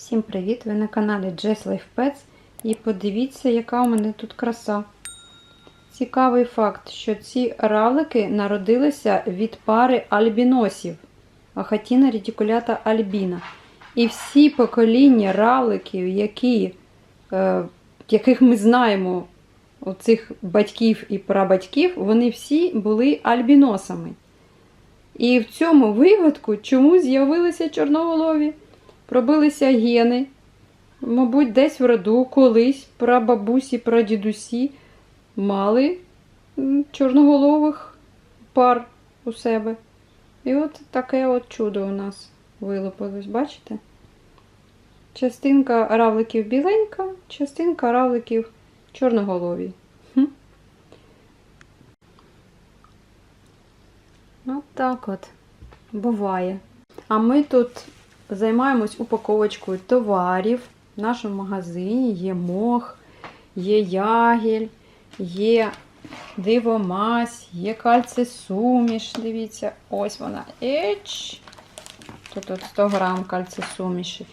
Всім привіт! Ви на каналі Jess Life Pets. І подивіться, яка у мене тут краса. Цікавий факт, що ці равлики народилися від пари альбіносів Ахатіна редикулята альбіна. І всі покоління равликів, які, е, яких ми знаємо, у цих батьків і прабатьків, вони всі були альбіносами. І в цьому випадку чому з'явилися чорноголові? Пробилися гени, мабуть, десь в роду колись прабабусі, прадідусі мали чорноголових пар у себе. І от таке от чудо у нас вилупилось, бачите? Частинка равликів біленька, частинка равликів чорноголові. Хм. От так от буває. А ми тут займаємось упаковочкою товарів. В нашому магазині є мох, є ягіль, є дивомась, є кальцисуміш. Дивіться, ось вона. Еч. Тут от 100 грам кальцисуміші.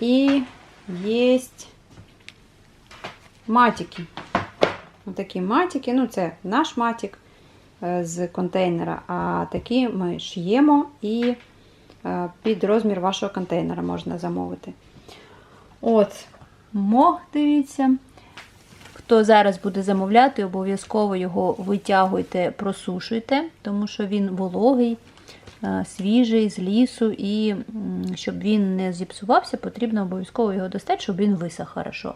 І є матики. Отакі матики. Ну, це наш матик е, з контейнера. А такі ми шиємо і під розмір вашого контейнера можна замовити. От, мох, дивіться. Хто зараз буде замовляти, обов'язково його витягуйте, просушуйте, тому що він вологий, е, свіжий з лісу, і щоб він не зіпсувався, потрібно обов'язково його достати, щоб він висох хорошо.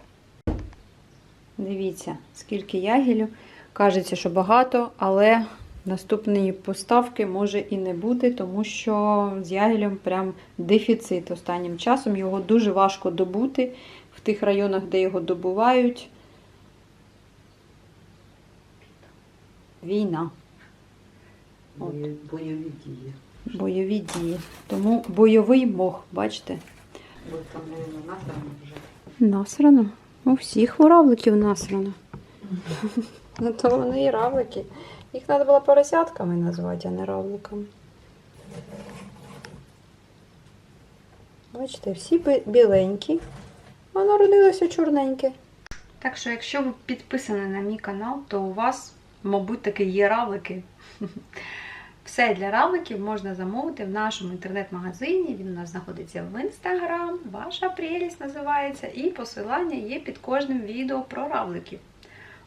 Дивіться, скільки ягелю. Кажеться, що багато, але наступної поставки може і не бути, тому що з ягелем прям дефіцит останнім часом. Його дуже важко добути в тих районах, де його добувають. Війна, От. Бойові дії. бойові дії. Тому бойовий мох, бачите? Бо там, насрано вже. Насрано. У всіх у равликів насрано. Ну то вони і равлики. Їх треба було поросятками назвати, а не равликами. Бачите, всі біленькі, а народилося чорненьке. Так що, якщо ви підписані на мій канал, то у вас, мабуть, таки є равлики. Все для равликів можна замовити в нашому інтернет-магазині. Він у нас знаходиться в інстаграм. Ваша прелість називається. І посилання є під кожним відео про равликів.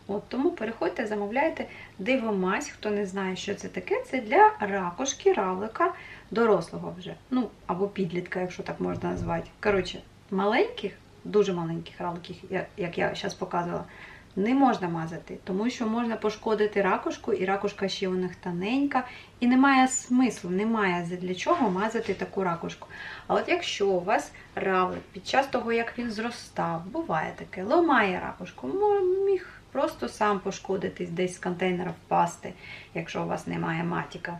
От Тому переходьте, замовляйте дивомазь, Хто не знає, що це таке, це для ракушки, равлика, дорослого вже. Ну, або підлітка, якщо так можна назвати. Коротше, маленьких, дуже маленьких равликів, як я зараз показувала, не можна мазати, тому що можна пошкодити ракушку, і ракушка ще у них тоненька, і немає смислу, немає для чого мазати таку ракушку. А от якщо у вас равлик під час того, як він зростав, буває таке, ламає ракушку, міг просто сам пошкодитись, десь з контейнера впасти, якщо у вас немає матіка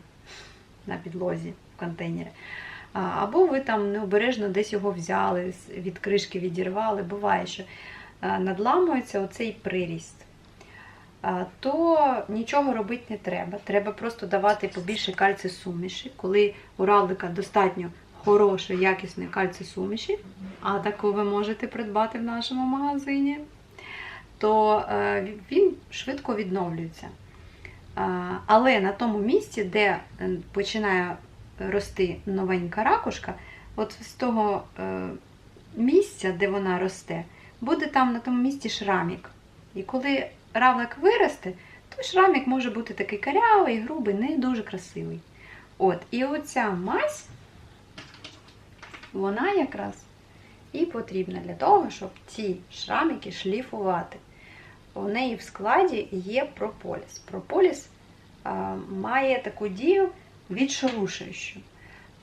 на підлозі в контейнері. Або ви там необережно десь його взяли, від кришки відірвали. Буває, що надламується оцей приріст. То нічого робити не треба. Треба просто давати побільше кальцій-суміші. Коли у равлика достатньо хорошої, якісної кальцій-суміші, а таку ви можете придбати в нашому магазині, то е, він швидко відновлюється. Але на тому місці, де е, починає рости новенька ракушка, от з того е, місця, де вона росте, буде там на тому місці шрамік. І коли равлик виросте, то шрамік може бути такий карявий, грубий, не дуже красивий. От, і оця мазь, вона якраз і потрібна для того, щоб ці шраміки шліфувати. У неї в складі є прополіс. Прополіс а, має таку дію відшелушуючу.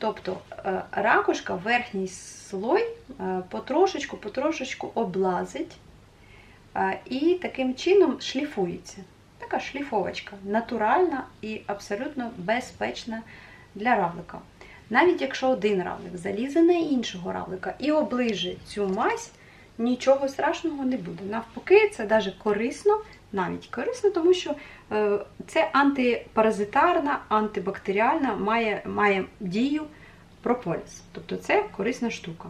Тобто е, ракушка, верхній слой е, потрошечку, потрошечку облазить е, і таким чином шліфується. Така шліфовочка, натуральна і абсолютно безпечна для равлика. Навіть якщо один равлик залізе на іншого равлика і оближе цю мазь, нічого страшного не буде. Навпаки, це навіть корисно, навіть корисно, тому що е, це антипаразитарна, антибактеріальна, має, має дію прополіс. Тобто це корисна штука.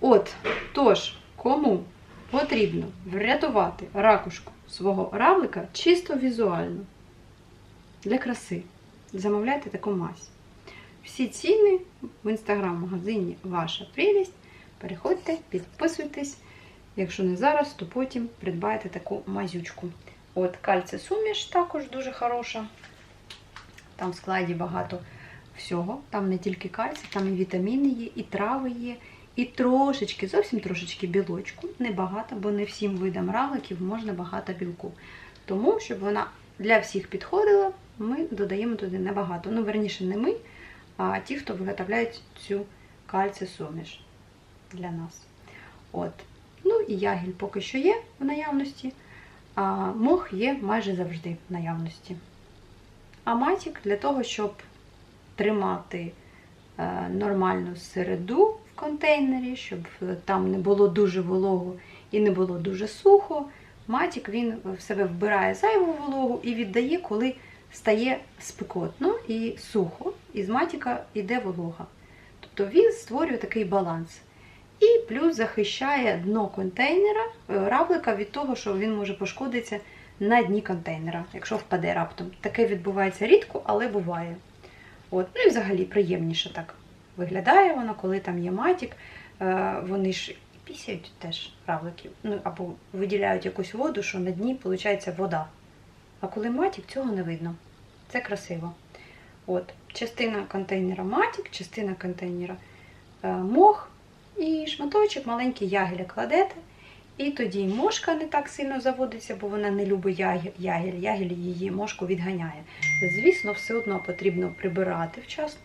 От, тож, кому потрібно врятувати ракушку свого равлика чисто візуально для краси, замовляйте таку мазь. Всі ціни в інстаграм-магазині Ваша прелість. Переходьте, підписуйтесь. Якщо не зараз, то потім придбайте таку мазючку. От кальци суміш також дуже хороша. Там в складі багато всього. Там не тільки кальцій, там і вітаміни є, і трави є, і трошечки, зовсім трошечки білочку. Небагато, бо не всім видам равликів можна багато білку. Тому, щоб вона для всіх підходила, ми додаємо туди небагато. Ну, верніше, не ми, а ті, хто виготовляють цю кальций-суміш для нас. От. Ну і ягіль поки що є в наявності, а мох є майже завжди в наявності. А матік для того, щоб тримати е, нормальну середу в контейнері, щоб е, там не було дуже волого і не було дуже сухо. Матік він в себе вбирає зайву вологу і віддає, коли стає спекотно і сухо, і з матіка йде волога. Тобто він створює такий баланс. І плюс захищає дно контейнера, е, равлика від того, що він може пошкодитися на дні контейнера, якщо впаде раптом. Таке відбувається рідко, але буває. От. Ну і взагалі приємніше так виглядає воно, коли там є матік. Е, Вони ж пісяють теж равликів, ну або виділяють якусь воду, що на дні виходить вода. А коли матік, цього не видно. Це красиво. От. Частина контейнера матік, частина контейнера е, мох шматочок маленький ягеля кладете. І тоді мошка не так сильно заводиться, бо вона не любить ягіль. Ягіль її мошку відганяє. Звісно, все одно потрібно прибирати вчасно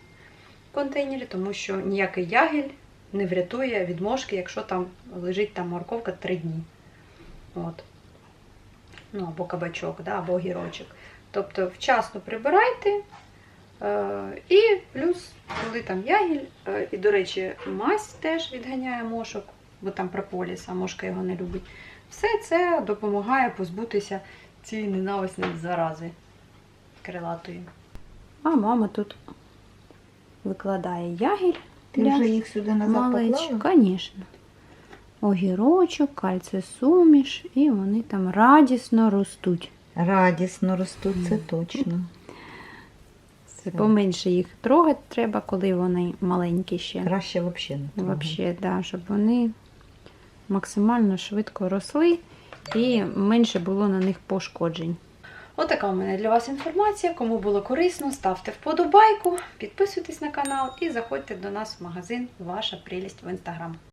в контейнері, тому що ніякий ягіль не врятує від мошки, якщо там лежить там морковка три дні. От. Ну, або кабачок, да, або огірочок. Тобто вчасно прибирайте. Е, і плюс, коли там ягіль, е, і, до речі, мазь теж відганяє мошок, бо там прополіс, а мошка його не любить. Все це допомагає позбутися цієї ненависної зарази крилатої. А мама тут викладає ягіль Ти для вже їх сюди назад Звісно. Огірочок, кальций-суміш, і вони там радісно ростуть. Радісно ростуть, це точно. Це поменше їх трогати треба, коли вони маленькі ще. Краще взагалі не трогати. Вообще, да, щоб вони максимально швидко росли і менше було на них пошкоджень. Отака у мене для вас інформація. Кому було корисно, ставте вподобайку, підписуйтесь на канал і заходьте до нас в магазин Ваша прелість в інстаграм.